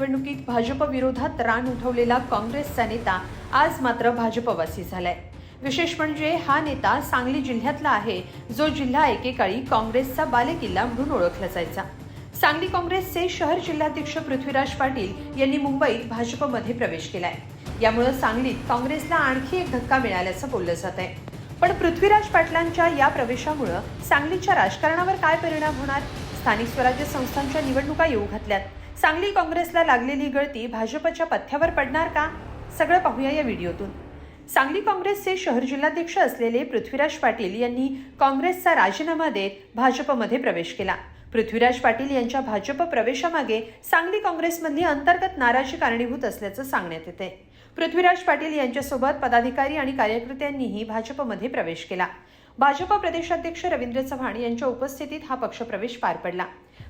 निवडणुकीत भाजपविरोधात रान उठवलेला काँग्रेसचा नेता आज मात्र भाजपवासी झालाय. विशेष म्हणजे हा नेता सांगली जिल्ह्यातला आहे जो जिल्हा एकेकाळी काँग्रेसचा बालेकिल्ला म्हणून ओळखला जायचा. सांगली काँग्रेसचे शहर जिल्हाध्यक्ष पृथ्वीराज पाटील यांनी मुंबईत भाजपमध्ये प्रवेश केलाय. यामुळे सांगलीत काँग्रेसला आणखी एक धक्का मिळाल्याचं बोललं जात आहे पण पृथ्वीराज पाटलांच्या या प्रवेशामुळं सांगलीच्या राजकारणावर काय परिणाम होणार? स्थानिक स्वराज्य संस्थांच्या निवडणुका येऊ घातल्यात. सांगली काँग्रेसला लागलेली गळती भाजपच्या पथ्यावर पडणार का? सगळं पाहूया या व्हिडिओतून. सांगली काँग्रेसचे शहर जिल्हाध्यक्ष असलेले पृथ्वीराज पाटील यांनी काँग्रेसचा राजीनामा देत भाजपमध्ये प्रवेश केला. पृथ्वीराज पाटील यांच्या भाजप प्रवेशामागे सांगली काँग्रेसमधली अंतर्गत नाराजी कारणीभूत असल्याचं सांगण्यात येते. पृथ्वीराज पाटील यांच्यासोबत पदाधिकारी आणि कार्यकर्त्यांनीही भाजपमध्ये प्रवेश केला. भाजप प्रदेशाध्यक्ष रवींद्र चव्हाण यांच्या उपस्थितीत हा पक्षप्रवेश पार पडला.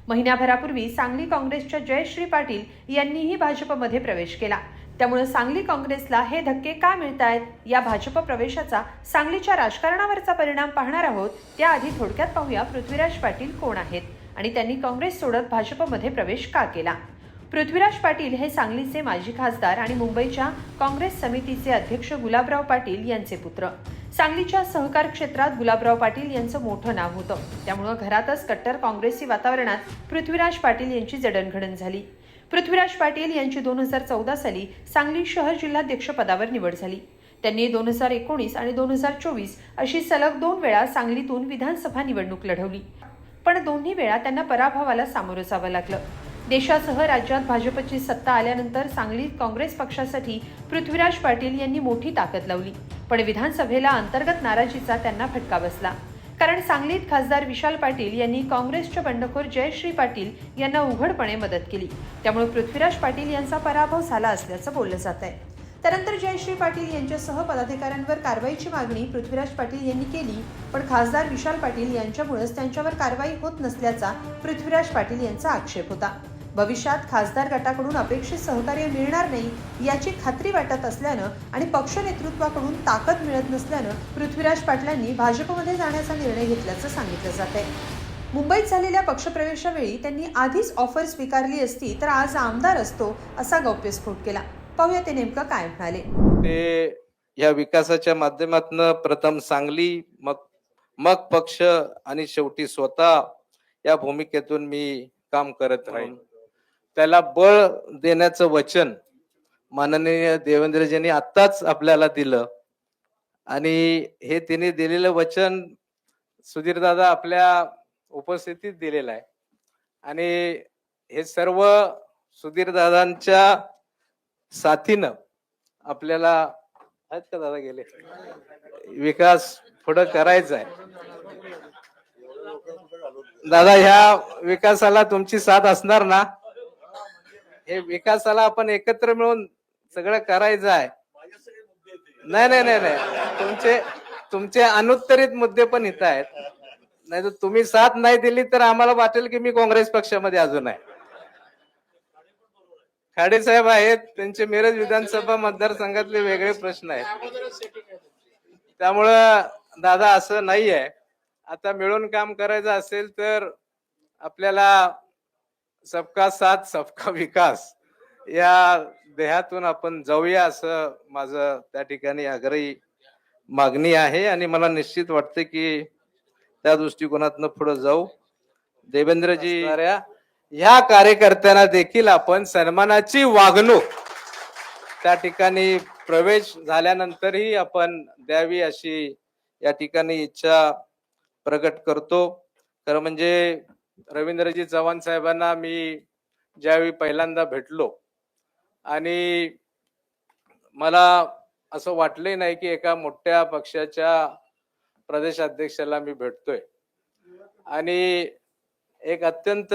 महिन्याभरापूर्वी सांगली काँग्रेसच्या जयश्री पाटील यांनीही भाजपमध्ये प्रवेश केला. त्यामुळे सांगली काँग्रेसला हे धक्के का मिळत आहेत या भाजप प्रवेशाचा सांगलीच्या राजकारणावरचा परिणाम पाहणार आहोत. त्याआधी थोडक्यात पाहूया पृथ्वीराज पाटील कोण आहेत आणि त्यांनी काँग्रेस सोडत भाजपमध्ये प्रवेश का केला? पृथ्वीराज पाटील हे सांगलीचे माजी खासदार आणि मुंबईच्या काँग्रेस समितीचे अध्यक्ष गुलाबराव पाटील यांचे पुत्र. सांगलीच्या सहकार क्षेत्रात गुलाबराव पाटील यांचं मोठं नाव होतं. त्यामुळं घरातच कट्टर काँग्रेसी वातावरणात पृथ्वीराज पाटील यांची जडणघडण झाली. पृथ्वीराज पाटील यांची दोन हजार चौदा साली सांगली शहर जिल्हाध्यक्षपदावर निवड झाली. त्यांनी दोन हजार एकोणीस आणि दोन हजार चोवीस अशी सलग दोन वेळा सांगलीतून विधानसभा निवडणूक लढवली. पण दोन्ही वेळा त्यांना पराभवाला सामोरं जावं लागलं. देशासह राज्यात भाजपची सत्ता आल्यानंतर सांगलीत काँग्रेस पक्षासाठी पृथ्वीराज पाटील यांनी मोठी ताकद लावली. पण विधानसभेला अंतर्गत नाराजीचा त्यांना फटका बसला. कारण सांगलीत खासदार विशाल पाटील यांनी काँग्रेसच्या बंडखोर जयश्री पाटील यांना उघडपणे मदत केली. त्यामुळे पृथ्वीराज पाटील यांचा पराभव झाला असल्याचं बोललं जात आहे. त्यानंतर जयश्री पाटील यांच्यासह पदाधिकाऱ्यांवर कारवाईची मागणी पृथ्वीराज पाटील यांनी केली पण खासदार विशाल पाटील यांच्यामुळेच त्यांच्यावर कारवाई होत नसल्याचा पृथ्वीराज पाटील यांचा आक्षेप होता. भविष्यात खासदार गटाकडून अपेक्षित सहकार्य मिळणार नाही याची खात्री वाटत असल्यानं आणि पक्ष नेतृत्वाकडून ताकद मिळत नसल्यानं पृथ्वीराज पाटलांनी भाजपमध्ये जाण्याचा निर्णय घेतल्याचं सांगितलं जात आहे मुंबईत झालेल्या पक्षप्रवेशावेळी त्यांनी आधीच ऑफर स्वीकारली असती तर आज आमदार असतो असा गौप्यस्फोट केला. पाहूया ते नेमकं काय म्हणाले. ते या विकासाच्या माध्यमातून प्रथम सांगली मग मग पक्ष आणि शेवटी स्वतः या भूमिकेतून मी काम करत राहीन. त्याला बळ देण्याचं वचन माननीय देवेंद्रजींनी आत्ताच आपल्याला दिलं. आणि हे त्यांनी दिलेलं वचन सुधीरदादा आपल्या उपस्थितीत दिलेलं आहे. आणि हे सर्व सुधीरदादांच्या साथीनं आपल्याला आहेत का दादा गेले? विकास पुढं करायचा आहे. दादा ह्या विकासाला तुमची साथ असणार ना? हे विकासाला आपण एकत्र मिळून सगळं करायचं आहे नाही नाही नाही नाही. तुमचे तुमचे अनुत्तरित मुद्दे पण इथं आहेत. नाही तर तुम्ही साथ नाही दिली तर आम्हाला वाटेल की मी काँग्रेस पक्षामध्ये अजून आहे. खाडे साहेब आहेत. त्यांचे मिरज विधानसभा मतदारसंघातले वेगळे प्रश्न आहेत. त्यामुळं दादा असं नाही आहे आता मिळून काम करायचं असेल तर आपल्याला सबका साथ सबका विकास. या देहातून आपण जाऊया असं माझं त्या ठिकाणी आग्रही मागणी आहे आणि मला निश्चित वाटतं की त्या दृष्टिकोनातनं पुढे जाऊ. देवेंद्रजी ह्या कार्यकर्त्यांना देखील आपण सन्मानाची वागणूक त्या ठिकाणी प्रवेश झाल्यानंतरही आपण द्यावी अशी या ठिकाणी इच्छा प्रकट करतो. खरं म्हणजे रवींद्रजी चव्हाण साहेबांना मी ज्यावेळी पहिल्यांदा भेटलो आणि मला असं वाटले नाही की एका मोठ्या पक्षाच्या प्रदेशाध्यक्षाला मी भेटतोय. आणि एक अत्यंत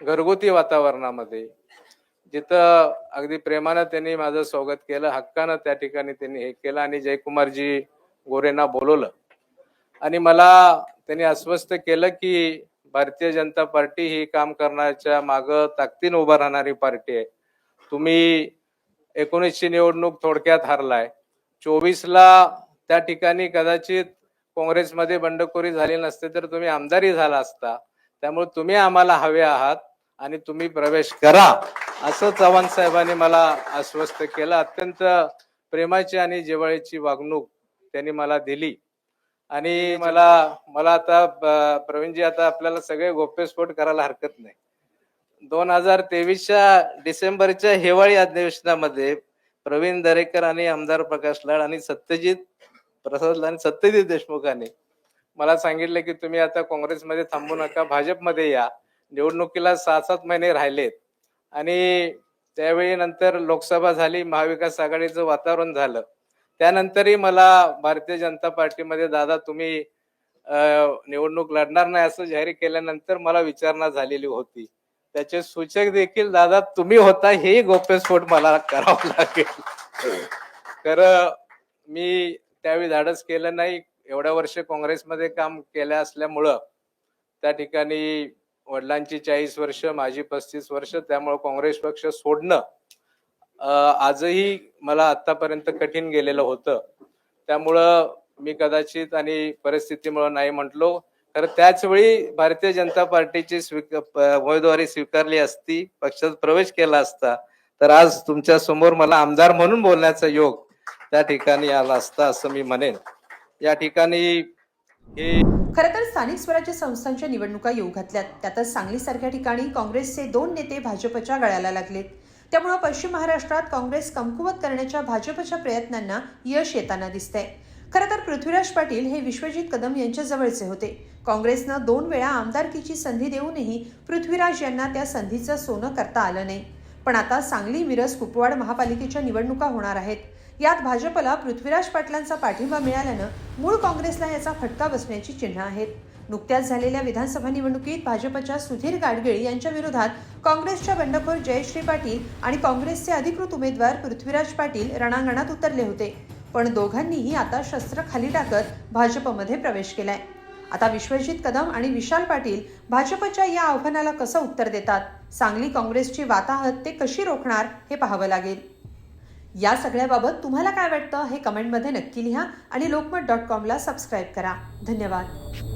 घरगुती वातावरणामध्ये जिथं अगदी प्रेमानं त्यांनी माझं स्वागत केलं हक्कानं त्या ठिकाणी त्यांनी हे केलं आणि जयकुमारजी गोरेंना बोलवलं. आणि मला त्यांनी अस्वस्थ केलं की भारतीय जनता पार्टी ही काम करण्याच्या माग ताकदीन उभा राहणारी पार्टी आहे. तुम्ही एकोणीसची निवडणूक थोडक्यात हारलाय. चोवीसला त्या ठिकाणी कदाचित काँग्रेसमध्ये बंडखोरी झाली नसते तर तुम्ही आमदारी झाला असता. त्यामुळे तुम्ही आम्हाला हवे आहात आणि तुम्ही प्रवेश करा असं चव्हाण साहेबांनी मला आश्वस्त केलं. अत्यंत प्रेमाची आणि जिवाळीची वागणूक त्यांनी मला दिली. आणि मला मला आता प्रवीणजी आता आपल्याला सगळे गोप्यस्फोट करायला हरकत नाही. दोन हजार तेवीसच्या डिसेंबरच्या हिवाळी अधिवेशनामध्ये प्रवीण दरेकर आणि आमदार प्रकाश लाड आणि सत्यजित प्रसाद लाड आणि सत्यजित देशमुखांनी मला सांगितलं की तुम्ही आता काँग्रेसमध्ये थांबू नका भाजपमध्ये या. निवडणुकीला सहा सात महिने राहिलेत. आणि त्यावेळी नंतर लोकसभा झाली महाविकास आघाडीचं वातावरण झालं. त्यानंतरही मला भारतीय जनता पार्टीमध्ये दादा तुम्ही निवडणूक लढणार नाही असं जाहीर केल्यानंतर मला विचारणा झालेली होती. त्याचे सूचक देखील दादा तुम्ही होता हेही गोप्यस्फोट मला करावं लागेल. खरं मी त्यावेळी धाडस केलं नाही. एवढ्या वर्ष काँग्रेसमध्ये काम केलं असल्यामुळं त्या ठिकाणी वडिलांची चाळीस वर्ष माझी पस्तीस वर्ष त्यामुळे काँग्रेस पक्ष सोडणं आजही मला आतापर्यंत कठीण गेलेलं होतं. त्यामुळं मी कदाचित आणि परिस्थितीमुळे नाही म्हटलो. तर त्याच वेळी भारतीय जनता पार्टीची स्वीकार उमेदवारी स्वीकारली असती पक्षात प्रवेश केला असता तर आज तुमच्यासमोर मला आमदार म्हणून बोलण्याचा योग त्या ठिकाणी आला असता असं मी म्हणेन. या ठिकाणी हे तर स्थानिक स्वराज्य संस्थांच्या निवडणुका येऊ घातल्यात. त्यातच सांगलीसारख्या ठिकाणी काँग्रेसचे दोन नेते भाजपच्या गळ्याला लागलेत. त्यामुळे पश्चिम महाराष्ट्रात काँग्रेस कमकुवत करण्याच्या भाजपच्या प्रयत्नांना यश येताना दिसतंय. खरं तर पृथ्वीराज पाटील हे विश्वजित कदम यांच्या जवळचे होते. काँग्रेसनं दोन वेळा आमदारकीची संधी देऊनही पृथ्वीराज यांना त्या संधीचं सोनं करता आलं नाही. पण आता सांगली मिरज कुपवाड महापालिकेच्या निवडणुका होणार आहेत. यात भाजपला पृथ्वीराज पाटलांचा पाठिंबा मिळाल्यानं मूळ काँग्रेसला याचा फटका बसण्याची चिन्ह आहेत. नुकत्याच झालेल्या विधानसभा निवडणुकीत भाजपच्या सुधीर गाडगीळ यांच्या विरोधात काँग्रेसच्या बंडखोर जयश्री पाटील आणि काँग्रेसचे अधिकृत उमेदवार पृथ्वीराज पाटील रणांगणात उतरले होते. पण दोघांनीही आता शस्त्र खाली टाकत भाजपमध्ये प्रवेश केलाय. आता विश्वजित कदम आणि विशाल पाटील भाजपच्या या आव्हानाला कसं उत्तर देतात? सांगली काँग्रेसची वाताहत ते कशी रोखणार हे पाहावं लागेल. या सगळ्याबाबत तुम्हाला काय वाटतं हे कमेंटमध्ये नक्की लिहा आणि लोकमत डॉट कॉमला सबस्क्राईब करा. धन्यवाद.